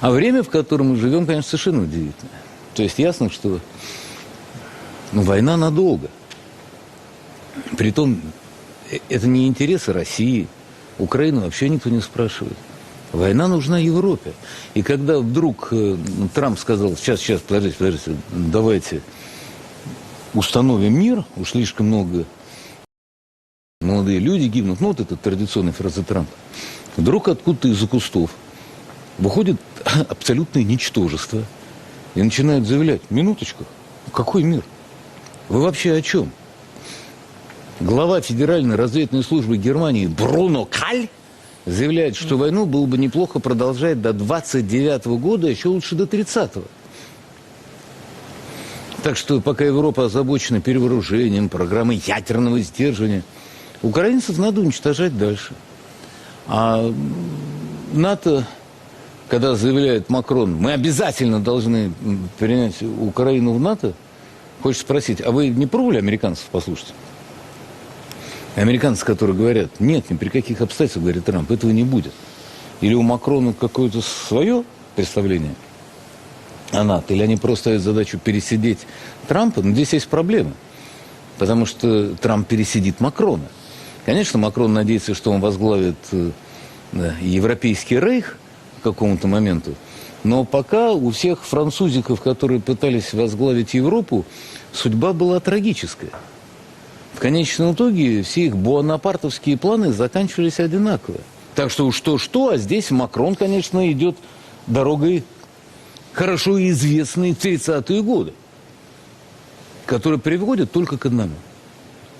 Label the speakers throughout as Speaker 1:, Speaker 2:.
Speaker 1: А время, в котором мы живем, конечно, совершенно удивительное. То есть ясно, что ну, война надолго. Притом, э, это не интересы России. Украину вообще никто не спрашивает. Война нужна Европе. И когда вдруг э, Трамп сказал, сейчас, сейчас, подождите, подождите, давайте установим мир, уж слишком много молодые люди гибнут, ну вот это традиционная фраза Трампа. Вдруг откуда-то из-за кустов выходит абсолютное ничтожество и начинает заявлять, минуточку, какой мир? Вы вообще о чем? Глава Федеральной разведывательной службы Германии Бруно Каль заявляет, что войну было бы неплохо продолжать до 29 года, а еще лучше до 30-го. Так что пока Европа озабочена перевооружением, программой ядерного сдерживания, украинцев надо уничтожать дальше. А НАТО, когда заявляет Макрон, мы обязательно должны принять Украину в НАТО, хочет спросить, а вы не пробовали американцев послушать? Американцы, которые говорят, нет, ни при каких обстоятельствах, говорит Трамп, этого не будет. Или у Макрона какое-то свое представление о НАТО, или они просто ставят задачу пересидеть Трампа, но здесь есть проблема. Потому что Трамп пересидит Макрона. Конечно, Макрон надеется, что он возглавит э, да, европейский рейх какому-то моменту. Но пока у всех французиков, которые пытались возглавить Европу, судьба была трагическая. В конечном итоге все их буанапартовские планы заканчивались одинаково. Так что уж то-что, а здесь Макрон, конечно, идет дорогой хорошо известной в 30-е годы, которая приводит только к одному.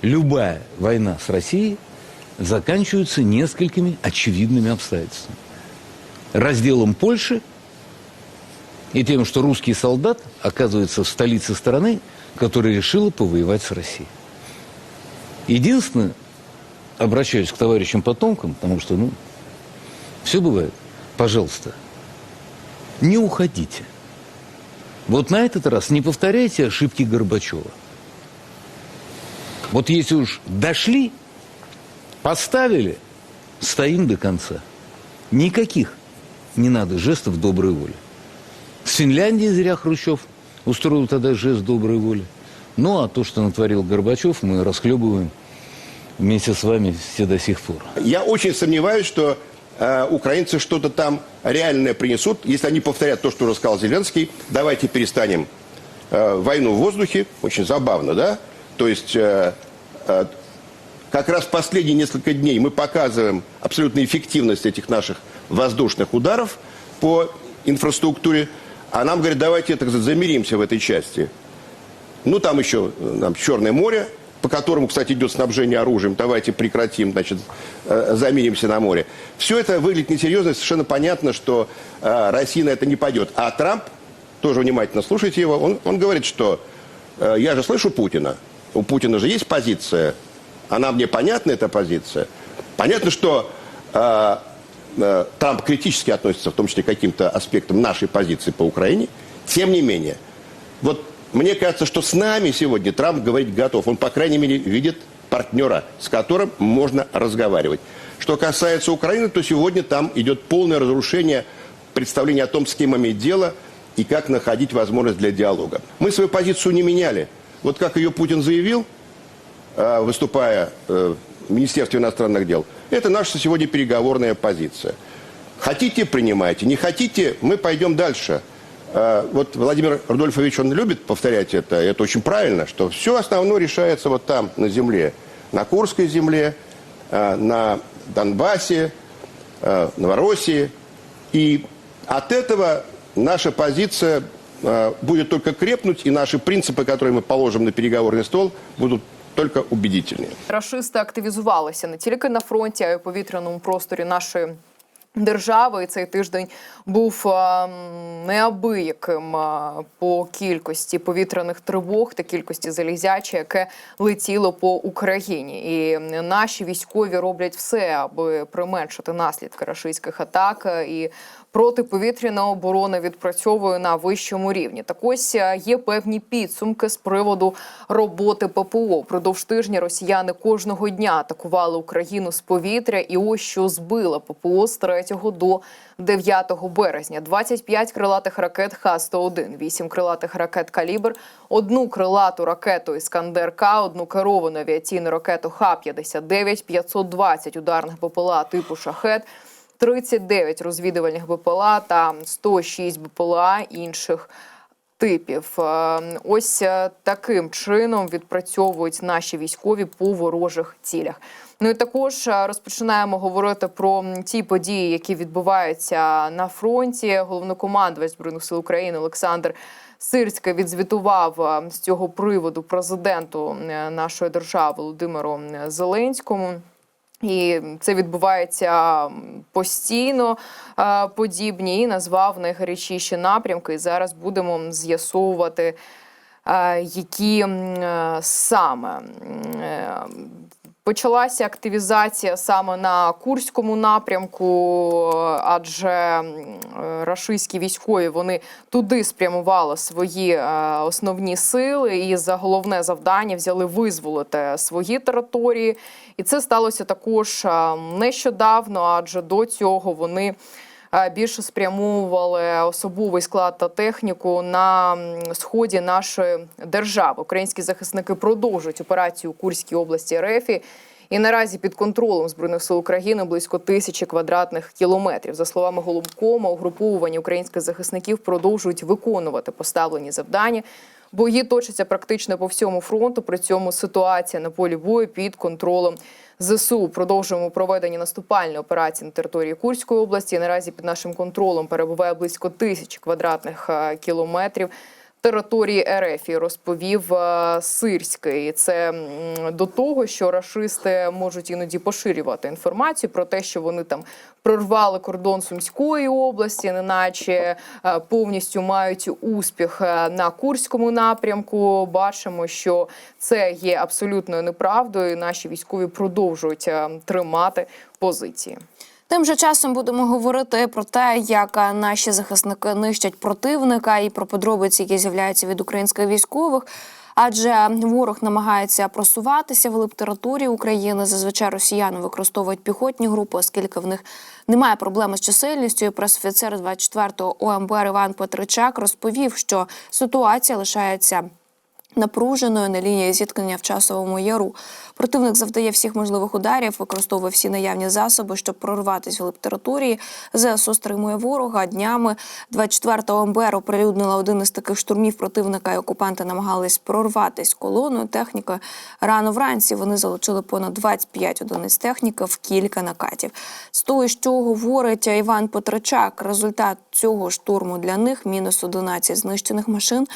Speaker 1: Любая война с Россией заканчивается несколькими очевидными обстоятельствами. Разделом Польши и тем, что русский солдат оказывается в столице страны, которая решила повоевать с Россией. Единственное, обращаюсь к товарищам потомкам, потому что, ну, все бывает. Пожалуйста, не уходите. Вот на этот раз не повторяйте ошибки Горбачева. Вот если уж дошли, поставили, стоим до конца. Никаких не надо жестов доброй воли. С Финляндией зря Хрущев устроил тогда жест доброй воли. Ну, а то, что натворил Горбачев, мы расхлебываем вместе с вами все до сих пор.
Speaker 2: Я очень сомневаюсь, что э, украинцы что-то там реальное принесут, если они повторят то, что рассказал Зеленский. Давайте перестанем э, войну в воздухе. Очень забавно, да? То есть э, э, как раз последние несколько дней мы показываем абсолютную эффективность этих наших воздушных ударов по инфраструктуре. А нам говорят, давайте так сказать, замиримся в этой части. Ну, там еще там, Черное море, по которому, кстати, идет снабжение оружием. Давайте прекратим, значит, э, замиримся на море. Все это выглядит несерьезно, совершенно понятно, что э, Россия на это не пойдет. А Трамп, тоже внимательно слушайте его, он, он говорит, что э, я же слышу Путина, у Путина же есть позиция, она мне понятна, эта позиция. Понятно, что э, Трамп критически относится, в том числе к каким-то аспектам нашей позиции по Украине. Тем не менее, вот мне кажется, что с нами сегодня Трамп говорить готов. Он, по крайней мере, видит партнера, с которым можно разговаривать. Что касается Украины, то сегодня там идет полное разрушение представления о том, с кем иметь дело и как находить возможность для диалога. Мы свою позицию не меняли. Вот как ее Путин заявил, э, выступая э, Министерстве иностранных дел, это наша сегодня переговорная позиция. Хотите, принимайте. Не хотите, мы пойдем дальше. Э, Вот Владимир Рудольфович, он любит повторять это, это очень правильно, что все основное решается вот там, на земле. На Курской земле, э, на Донбассе, э, Новороссии. И от этого наша позиция будет только крепнуть, и наши принципы, которые мы положим на переговорный стол, будут только убедительнее.
Speaker 3: Рашисти активізувалися не тільки на фронті, а й у повітряному просторі нашої. Держави і цей тиждень був е, неабияким е, по кількості повітряних тривог та кількості залізяча, яке летіло по Україні. І наші військові роблять все, аби применшити наслідки рашистських атак е, і протиповітряна оборона відпрацьовує на вищому рівні. Так ось е, є певні підсумки з приводу роботи ППО. Продовж тижня росіяни кожного дня атакували Україну з повітря, і ось що збила ППО з 3 до 9 березня. 25 крилатих ракет Х-101, 8 крилатих ракет «Калібр», одну крилату ракету «Іскандер-К», одну керовану авіаційну ракету Х-59, 520 ударних БПЛА типу «Шахет», 39 розвідувальних БПЛА та 106 БПЛА інших типів. Е, Ось е, таким чином відпрацьовують наші військові по ворожих цілях. Ну і також е, розпочинаємо говорити про ті події, які відбуваються на фронті. Головнокомандувач збройних сил України Олександр. Сирський відзвітував з цього приводу президенту нашої держави Володимиру Зеленському. І це відбувається постійно е, подібні і назвав найгарячіші напрямки. І зараз будемо з'ясовувати, е, які е, саме. Почалася активізація саме на Курському напрямку, адже е, рашистські військові вони туди спрямували свої е, основні сили, і за головне завдання взяли визволити свої території. І це сталося також е, нещодавно, адже до цього вони більше спрямовували особовий склад та техніку на сході нашої держави. Українські захисники продовжують операцію у Курській області РФ. І наразі під контролем збройних сил України близько тисячі квадратних кілометрів. За словами головкома, угруповування українських захисників продовжують виконувати поставлені завдання. Бої точаться практично по всьому фронту. При цьому ситуація на полі бою під контролем ЗСУ. Продовжуємо проведення наступальної операції на території Курської області. Наразі під нашим контролем перебуває близько тисячі квадратних е, кілометрів. Території РФ розповів е, Сирський. Це до того, що рашисти можуть іноді поширювати інформацію про те, що вони там прорвали кордон Сумської області, неначе е, повністю мають успіх е, на Курському напрямку. Бачимо, що це є абсолютною неправдою. Наші військові продовжують тримати позиції.
Speaker 4: Тим же часом будемо говорити про те, як наші захисники нищать противника, і про подробиці, які з'являються від українських військових. Адже ворог намагається просуватися в глиб території України. Зазвичай росіяни використовують піхотні групи, оскільки в них немає проблеми з чисельністю. Прес-офіцер 24-го ОМБР Іван Петричак розповів, що ситуація лишається напруженою на лінії зіткнення в часовому яру. Противник завдає всіх можливих ударів, використовує всі наявні засоби, щоб прорватися глиб території. ЗСУ стримує ворога. Днями 24-го МБР оприлюднила один із таких штурмів противника, і окупанти намагались прорватися колоною технікою. Рано вранці вони залучили понад 25 одиниць техніки в кілька накатів. З того, що говорить Іван Петричак, результат цього штурму для них мінус 11 знищених машин.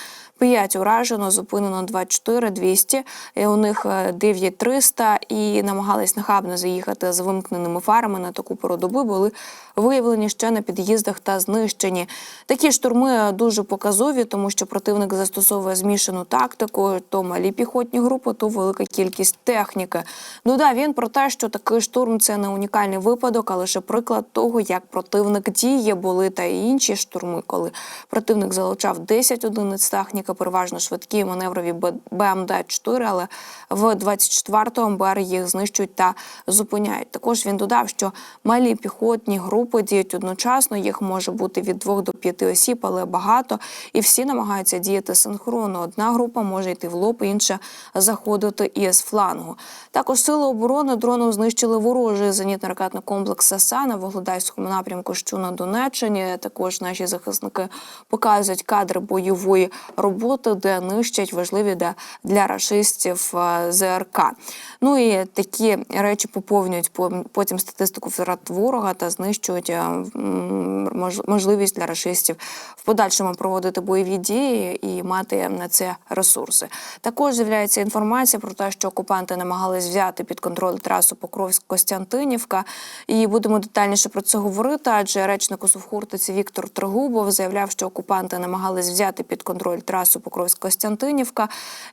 Speaker 4: 5 уражено, зупинено 24, 200, і у них е, 9 300, і намагались нахабно заїхати з вимкненими фарами. На таку пору доби, були виявлені ще на під'їздах та знищені. Такі штурми дуже показові, тому що противник застосовує змішану тактику, то малі піхотні групи, то велика кількість техніки. Додав він про те, що такий штурм це не унікальний випадок, а лише приклад того, як противник діє, були та інші штурми, коли противник залучав 10 одиниць техніки, переважно швидкі маневрові БМД-4, але в 24-му МБР їх знищують та зупиняють. Також він додав, що малі піхотні групи діють одночасно, їх може бути від 2 до 5 осіб, але багато, і всі намагаються діяти синхронно. Одна група може йти в лоб, інша заходити із флангу. Також сили оборони дроном знищили ворожий зенітно-ракетний комплекс САСА на Вугледарському напрямку, що на Донеччині. Також наші захисники показують кадри бойової роботи, де нищать важливі для, для рашистів е, ЗРК. Ну і такі речі поповнюють по- потім статистику втрат ворога та знищують е, можливість для рашистів в подальшому проводити бойові дії і мати на це ресурси. Також з'являється інформація про те, що окупанти намагались взяти під контроль трасу Покровськ-Костянтинівка. І будемо детальніше про це говорити. Адже речник у Совхуртиці Віктор Тригубов заявляв, що окупанти намагались взяти під контроль трасу Покровськ-Костянтинівка.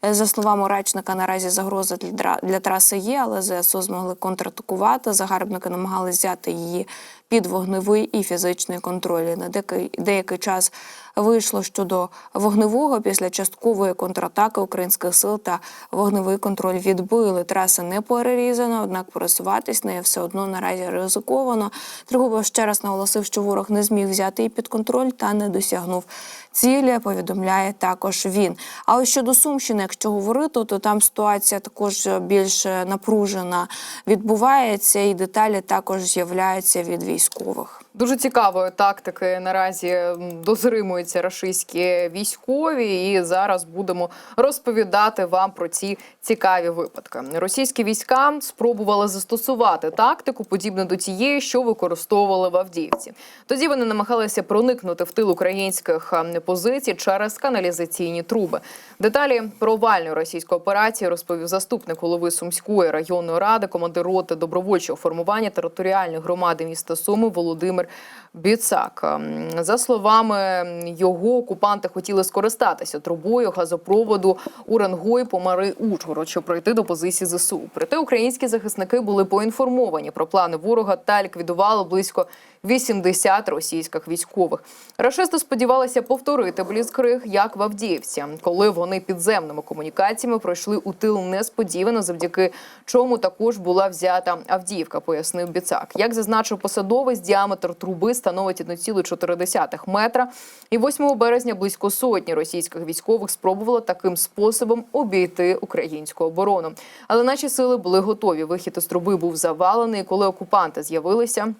Speaker 4: Е, За словами речника, наразі загроза для траси є, але ЗСУ змогли контратакувати. Загарбники намагались взяти її під вогневий і фізичний контроль. На деякий, деякий час вийшло щодо вогневого після часткової контратаки українських сил та вогневий контроль відбили. Траса не перерізана, однак пересуватись нею все одно наразі ризиковано. Тригубов ще раз наголосив, що ворог не зміг взяти її під контроль та не досягнув цілі. Повідомляє також він. А ось щодо Сумщини, якщо говорити, то там ситуація також більш напружена відбувається, і деталі також з'являються від військових.
Speaker 3: Дуже цікавої тактики наразі дозримуються рашистські військові, і зараз будемо розповідати вам про ці цікаві випадки. Російські війська спробували застосувати тактику, подібну до тієї, що використовували в Авдіївці. Тоді вони намагалися проникнути в тил українських позицій через каналізаційні труби. Деталі про овальну російську операцію розповів заступник голови Сумської районної ради, командир роти добровольчого формування територіальної громади міста Суми Володимир Біцак. Ем, За словами його, окупанти хотіли скористатися трубою газопроводу Уренгой Помари Ужгород, щоб пройти до позиції ЗСУ. Проте українські захисники були поінформовані про плани ворога та ліквідували близько 80 російських військових. Рашисти сподівалися повторити бліцкриг, як в Авдіївці, коли вони підземними комунікаціями пройшли у тил несподівано, завдяки чому також була взята Авдіївка, пояснив Біцак. Як зазначив посадовець, діаметр труби становить 1,4 метра. І 8 березня близько сотні російських військових спробувало таким способом обійти українську оборону. Але наші сили були готові. Вихід із труби був завалений. Коли окупанти з'явилися,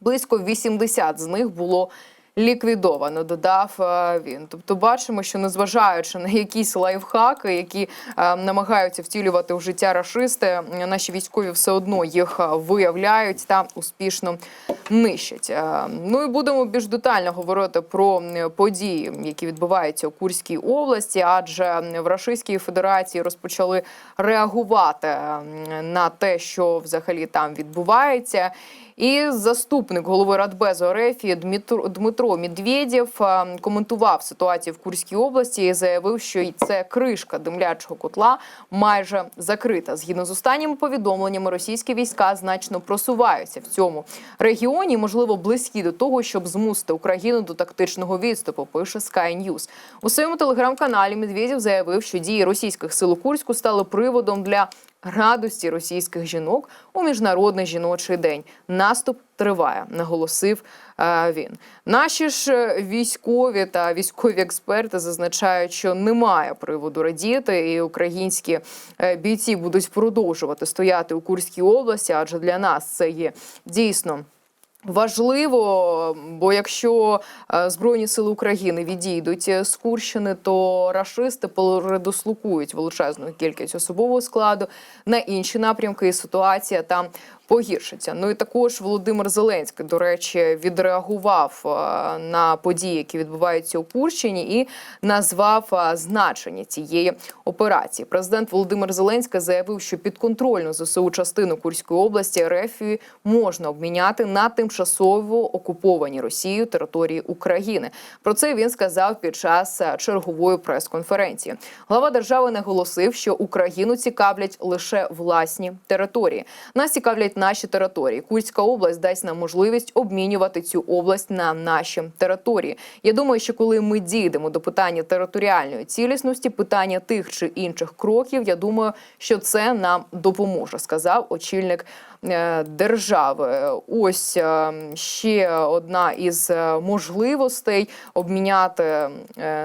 Speaker 3: близько 80 з них було ліквідовано, додав е, він. Тобто, бачимо, що незважаючи на якісь лайфхаки, які е, намагаються втілювати в життя рашисти, наші військові все одно їх е, виявляють та успішно нищать. Ну і будемо більш детально говорити про події, які відбуваються у Курській області, адже в Рашистській Федерації розпочали реагувати на те, що взагалі там відбувається. І заступник голови Радбезу РФ Дмитро, Дмитро Медведєв коментував ситуацію в Курській області і заявив, що це кришка димлячого котла майже закрита. Згідно з останніми повідомленнями, російські війська значно просуваються в цьому регіоні, можливо, близькі до того, щоб змусити Україну до тактичного відступу. Пише Sky News. у своєму телеграм-каналі. Медведєв заявив, що дії російських сил у Курську стали приводом для радості російських жінок у міжнародний жіночий день. Наступ триває, наголосив е, він. Наші ж е, військові та військові експерти зазначають, що немає приводу радіти, і українські е, бійці будуть продовжувати стояти у Курській області, адже для нас це є дійсно. Важливо, бо якщо е, Збройні сили України відійдуть е, з Курщини, то рашисти передислокують величезну кількість особового складу. На інші напрямки, і ситуація там погіршиться. Ну і також Володимир Зеленський, до речі, відреагував е, на події, які відбуваються у Курщині, і назвав е, значення цієї операції. Президент Володимир Зеленський заявив, що підконтрольну ЗСУ частину Курської області РФ можна обміняти на тимчасово окуповані Росією території України. Про це він сказав під час е, чергової прес-конференції. Глава держави наголосив, що Україну цікавлять лише власні території. Нас цікавлять наші території. Курська область дасть нам можливість обмінювати цю область на наші території. Я думаю, що коли ми дійдемо до питання територіальної цілісності, питання тих чи інших кроків, я думаю, що це нам допоможе, сказав очільник е, держави. Ось е, ще одна із е, можливостей обміняти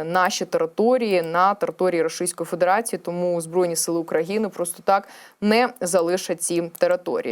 Speaker 3: наші території на території Російської Федерації. Тому Збройні сили України просто так не залишать ці території.